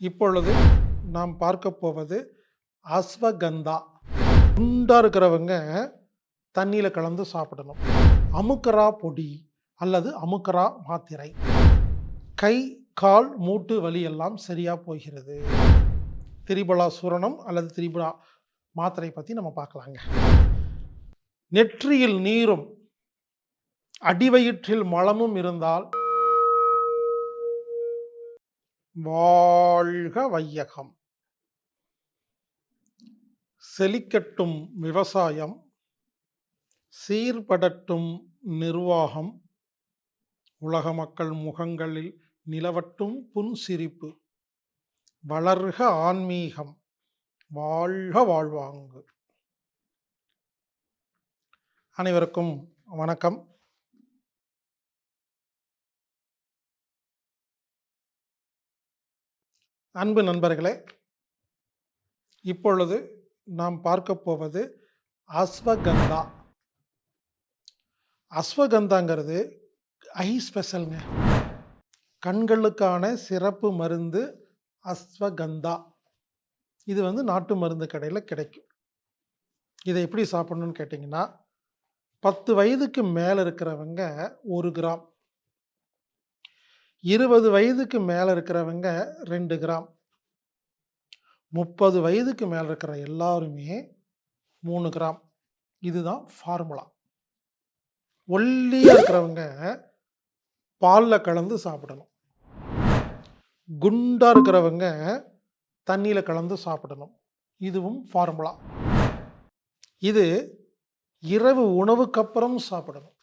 இப்பொழுது நாம் பார்க்க போவது அஸ்வகந்தா. குண்டாக இருக்கிறவங்க தண்ணியில் கலந்து சாப்பிடணும். அமுக்கரா பொடி அல்லது அமுக்கரா மாத்திரை. கை கால் மூட்டு வலி எல்லாம் சரியாக போகிறது. திரிபலா சூரணம் அல்லது திரிபலா மாத்திரை பற்றி நம்ம பார்க்கலாங்க. நெற்றியில் நீரும் அடிவயிற்றில் மலமும் இருந்தால் வாழ்க வையகம். செழிக்கட்டும் விவசாயம் சீர்படட்டும் நிர்வாகம் உலக மக்கள் முகங்களில் நிலவட்டும் புன்சிரிப்பு வளர்க ஆன்மீகம் வாழ்க வாழ்வாங்கு. அனைவருக்கும் வணக்கம். அன்பு நண்பர்களே இப்பொழுது நாம் பார்க்க போவது அஸ்வகந்தா. அஸ்வகந்தாங்கிறது ஐ ஸ்பெஷல்ங்க. கண்களுக்கான சிறப்பு மருந்து அஸ்வகந்தா. இது வந்து நாட்டு மருந்து கடையில் கிடைக்கும். இதை எப்படி சாப்பிடணும்னு கேட்டிங்கன்னா பத்து வயதுக்கு மேலே இருக்கிறவங்க ஒரு கிராம் இருபது வயதுக்கு மேலே இருக்கிறவங்க ரெண்டு கிராம். முப்பது வயதுக்கு மேலே இருக்கிற எல்லாருமே மூணு கிராம். இதுதான் ஃபார்முலா. ஒல்லியாக இருக்கிறவங்க பாலில் கலந்து சாப்பிடணும். குண்டாக இருக்கிறவங்க தண்ணியில் கலந்து சாப்பிடணும். இதுவும் ஃபார்முலா. இது இரவு உணவுக்கு அப்புறம் சாப்பிடணும்.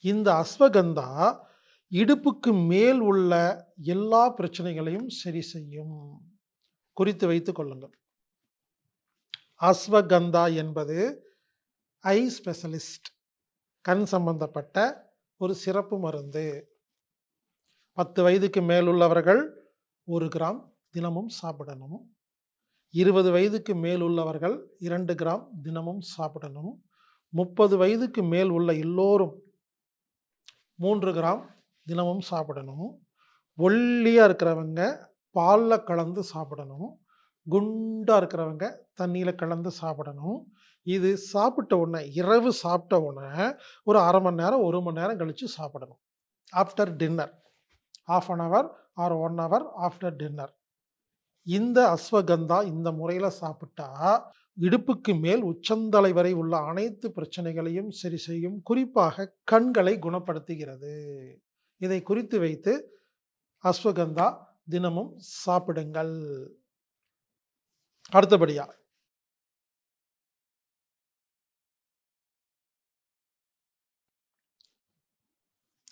இந்த அஸ்வகந்தா இடுப்புக்கு மேல் உள்ள எல்லா பிரச்சனைகளையும் சரி செய்யும். குறித்து வைத்து கொள்ளுங்கள். அஸ்வகந்தா என்பது ஐ ஸ்பெஷலிஸ்ட் கண் சம்பந்தப்பட்ட ஒரு சிறப்பு மருந்து. பத்து வயதுக்கு மேலுள்ளவர்கள் ஒரு கிராம் தினமும் சாப்பிடணும். இருபது வயதுக்கு மேல் உள்ளவர்கள் இரண்டு கிராம் தினமும் சாப்பிடணும். முப்பது வயதுக்கு மேல் உள்ள எல்லோரும் மூன்று கிராம் தினமும் சாப்பிடணும். ஒல்லியாக இருக்கிறவங்க பாலில் கலந்து சாப்பிடணும். குண்டாக இருக்கிறவங்க தண்ணியில் கலந்து சாப்பிடணும். இது சாப்பிட்ட உடனே இரவு சாப்பிட்ட உடனே ஒரு அரை மணி நேரம் ஒரு மணி நேரம் கழித்து சாப்பிடணும். After dinner half an hour or one hour after dinner இந்த அஸ்வகந்தா இந்த முறையில் சாப்பிட்டா இடுப்புக்கு மேல் உச்சந்தலை வரை உள்ள அனைத்து பிரச்சனைகளையும் சரி செய்யும் குறிப்பாக கண்களை குணப்படுத்துகிறது. இதை குறித்து வைத்து அஸ்வகந்தா தினமும் சாப்பிடுங்கள். அடுத்தபடியா.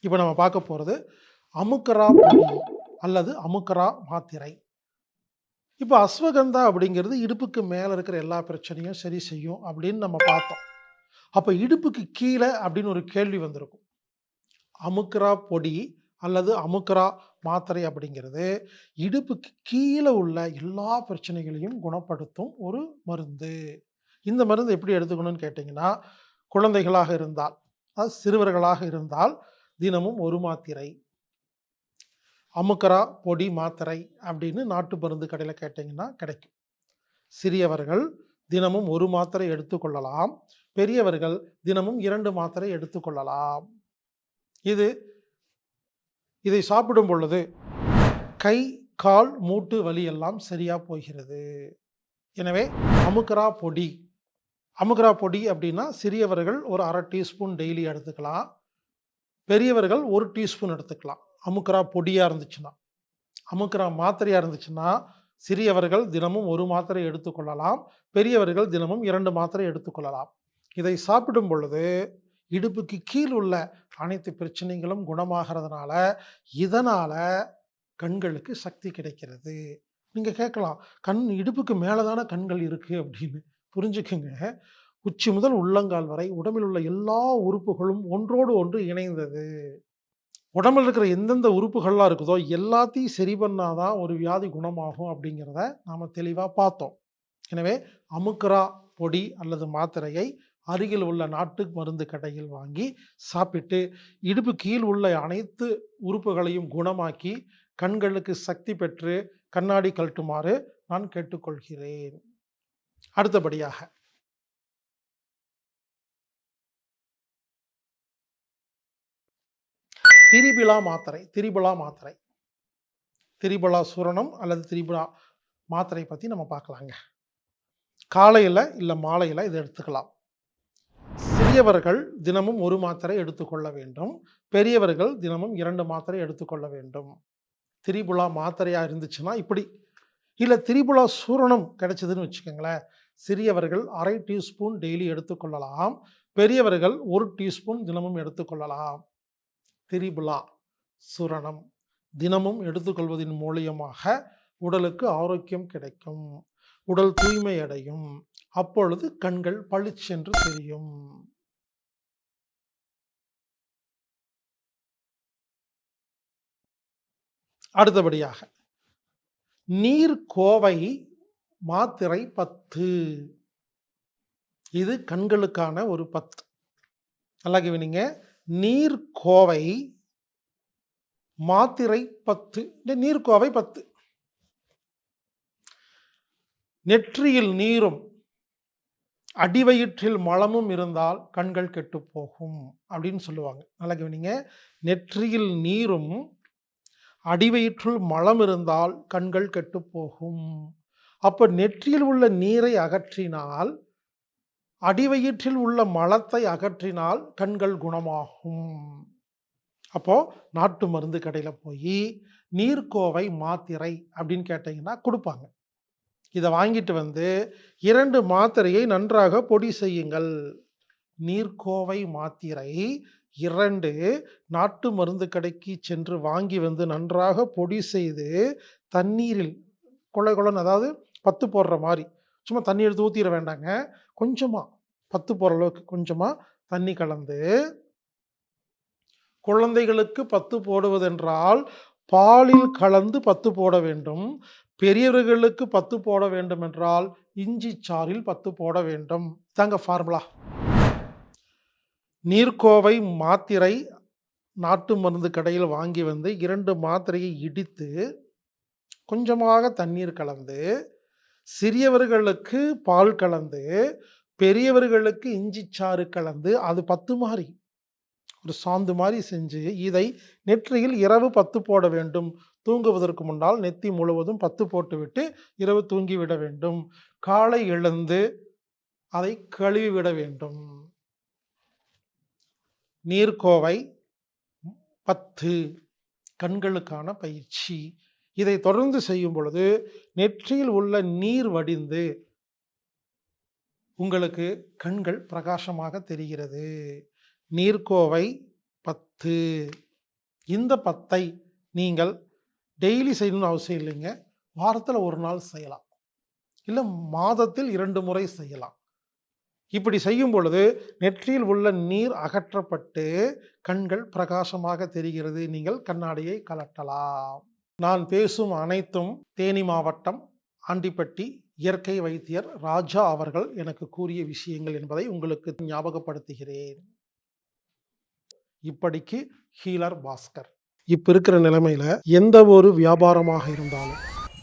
இப்போ நம்ம பார்க்க போகிறது அமுக்கரா பொடி அல்லது அமுக்கரா மாத்திரை. இப்போ அஸ்வகந்தா அப்படிங்கிறது இடுப்புக்கு மேலே இருக்கிற எல்லா பிரச்சனையும் சரி செய்யும் அப்படின்னு நம்ம பார்த்தோம். அப்போ இடுப்புக்கு கீழே அப்படின்னு ஒரு கேள்வி வந்திருக்கும். அமுக்ரா பொடி அல்லது அமுக்ரா மாத்திரை அப்படிங்கிறது இடுப்புக்கு கீழே உள்ள எல்லா பிரச்சனைகளையும் குணப்படுத்தும் ஒரு மருந்து. இந்த மருந்து எப்படி எடுத்துக்கணும்னு கேட்டிங்கன்னா குழந்தைகளாக இருந்தால் அது சிறுவர்களாக இருந்தால் தினமும் ஒரு மாத்திரை. அமுக்கரா பொடி மாத்திரை அப்படின்னு நாட்டு மருந்து கடையில் கேட்டிங்கன்னா கிடைக்கும். சிறியவர்கள் தினமும் ஒரு மாத்திரை எடுத்துக்கொள்ளலாம். பெரியவர்கள் தினமும் இரண்டு மாத்திரை எடுத்துக்கொள்ளலாம். இது இதை சாப்பிடும் பொழுது கை கால் மூட்டு வலி எல்லாம் சரியாக போகிறது. எனவே அமுக்கரா பொடி. அமுக்கரா பொடி அப்படின்னா சிறியவர்கள் ஒரு அரை டீஸ்பூன் டெய்லி எடுத்துக்கலாம். பெரியவர்கள் ஒரு டீஸ்பூன் எடுத்துக்கலாம். அமுக்கரா பொடியாக இருந்துச்சுன்னா. அமுக்கரா மாத்திரையாக இருந்துச்சுன்னா சிறியவர்கள் தினமும் ஒரு மாத்திரை எடுத்துக்கொள்ளலாம். பெரியவர்கள் தினமும் இரண்டு மாத்திரை எடுத்துக்கொள்ளலாம். இதை சாப்பிடும் பொழுது இடுப்புக்கு கீழ் உள்ள அனைத்து பிரச்சனைகளும் குணமாகிறதுனால இதனால் கண்களுக்கு சக்தி கிடைக்கிறது. நீங்கள் கேட்கலாம் கண் இடுப்புக்கு மேலே தானே கண்கள் இருக்குது அப்படின்னு. புரிஞ்சுக்குங்க. உச்சி முதல் உள்ளங்கால் வரை உடம்பில் உள்ள எல்லா உறுப்புகளும் ஒன்றோடு ஒன்று இணைந்தது. உடம்பில் இருக்கிற எந்தெந்த உறுப்புகள்லாம் இருக்குதோ எல்லாத்தையும் சரி பண்ணாதான் ஒரு வியாதி குணமாகும் அப்படிங்கிறத நாம் தெளிவாக பார்த்தோம். எனவே அமுக்கரா பொடி அல்லது மாத்திரையை அருகில் உள்ள நாட்டு மருந்து கடையில் வாங்கி சாப்பிட்டு இடுப்பு கீழ் உள்ள அனைத்து உறுப்புகளையும் குணமாக்கி கண்களுக்கு சக்தி பெற்று கண்ணாடி கழட்டுமாறு நான் கேட்டுக்கொள்கிறேன். அடுத்தபடியாக திரிபிலா மாத்திரை திரிபுலா மாத்திரை. திரிபுலா சூரணம் அல்லது திரிபுலா மாத்திரை பற்றி நம்ம பார்க்கலாங்க. காலையில் இல்லை மாலையில் இதை எடுத்துக்கலாம். சிறியவர்கள் தினமும் ஒரு மாத்திரை எடுத்துக்கொள்ள வேண்டும். பெரியவர்கள் தினமும் இரண்டு மாத்திரை எடுத்துக்கொள்ள வேண்டும். திரிபுலா மாத்திரையாக இருந்துச்சுன்னா இப்படி. இல்லை திரிபுலா சூரணம் கிடைச்சதுன்னு வச்சுக்கோங்களேன். சிறியவர்கள் அரை டீஸ்பூன் டெய்லி எடுத்துக்கொள்ளலாம். பெரியவர்கள் ஒரு டீஸ்பூன் தினமும் எடுத்துக்கொள்ளலாம். திரிபுலா சுரணம் தினமும் எடுத்துக்கொள்வதன் மூலியமாக உடலுக்கு ஆரோக்கியம் கிடைக்கும். உடல் தூய்மை அடையும். அப்பொழுது கண்கள் பளிச்சென்று தெரியும். அடுத்தபடியாக நீர் கோவை மாத்திரை பத்து. இது கண்களுக்கான ஒரு பத்து. நல்லா கவனிங்க. நீர் கோவை மாத்திரை பத்து. இந்த நீர்க்கோவை பத்து. நெற்றியில் நீரும் அடிவயிற்றில் மலமும் இருந்தால் கண்கள் கெட்டு போகும் அப்படின்னு சொல்லுவாங்க. நல்லா கவனிங்க. நெற்றியில் நீரும் அடிவயிற்றுள் மலம் இருந்தால் கண்கள் கெட்டு போகும் அப்போ நெற்றியில் உள்ள நீரை அகற்றினால் அடிவயிற்றில் உள்ள மலத்தை அகற்றினால் கண்கள் குணமாகும். அப்போது நாட்டு மருந்து கடையில் போய் நீர்க்கோவை மாத்திரை அப்படின்னு கேட்டிங்கன்னா கொடுப்பாங்க. இதை வாங்கிட்டு வந்து இரண்டு மாத்திரையை நன்றாக பொடி செய்யுங்கள். நீர்க்கோவை மாத்திரை இரண்டு நாட்டு மருந்து கடைக்கு சென்று வாங்கி வந்து நன்றாக பொடி செய்து தண்ணீரில் கொலை கொலன்னு அதாவது பத்து போடுற மாதிரி சும்மா தண்ணி எடுத்து ஊற்றிட வேண்டாங்க. கொஞ்சமாக பத்து போகிற அளவுக்கு கொஞ்சமாக தண்ணி கலந்து குழந்தைகளுக்கு பத்து போடுவதென்றால் பாலில் கலந்து பத்து போட வேண்டும். பெரியவர்களுக்கு பத்து போட வேண்டும் என்றால் இஞ்சி சாறில் பத்து போட வேண்டும். தாங்க ஃபார்முலா நீர்க்கோவை மாத்திரை நாட்டு மருந்து கடையில் வாங்கி வந்து இரண்டு மாத்திரையை இடித்து கொஞ்சமாக தண்ணீர் கலந்து சிறியவர்களுக்கு பால் கலந்து பெரியவர்களுக்கு இஞ்சி சாறு கலந்து அது பத்து மாதிரி ஒரு சாந்து மாதிரி செஞ்சு இதை நெற்றியில் இரவு பத்து போட வேண்டும். தூங்குவதற்கு முன்னால் நெத்தி முழுவதும் பத்து போட்டுவிட்டு இரவு தூங்கி விட வேண்டும். காலை எழுந்து அதை கழுவி விட வேண்டும். நீர்க்கோவை பத்து. கண்களுக்கான பயிற்சி. இதை தொடர்ந்து செய்யும் பொழுது நெற்றியில் உள்ள நீர் வடிந்து உங்களுக்கு கண்கள் பிரகாசமாக தெரிகிறது. நீர்க்கோவை பத்து. இந்த பத்தை நீங்கள் டெய்லி செய்யணும்னு அவசியம் இல்லைங்க. வாரத்தில் ஒரு நாள் செய்யலாம். இல்லை மாதத்தில் இரண்டு முறை செய்யலாம். இப்படி செய்யும் பொழுது நெற்றியில் உள்ள நீர் அகற்றப்பட்டு கண்கள் பிரகாசமாக தெரிகிறது. நீங்கள் கண்ணாடியை கலட்டலாம். நான் பேசும் அனைத்தும் தேனி மாவட்டம் ஆண்டிப்பட்டி இயற்கை வைத்தியர் ராஜா அவர்கள் எனக்கு கூறிய விஷயங்கள் என்பதை உங்களுக்கு ஞாபகப்படுத்துகிறேன். இப்படிக்கு ஹீலர் பாஸ்கர். இப்போ இருக்கிற நிலைமையில் எந்த ஒரு வியாபாரமாக இருந்தாலும்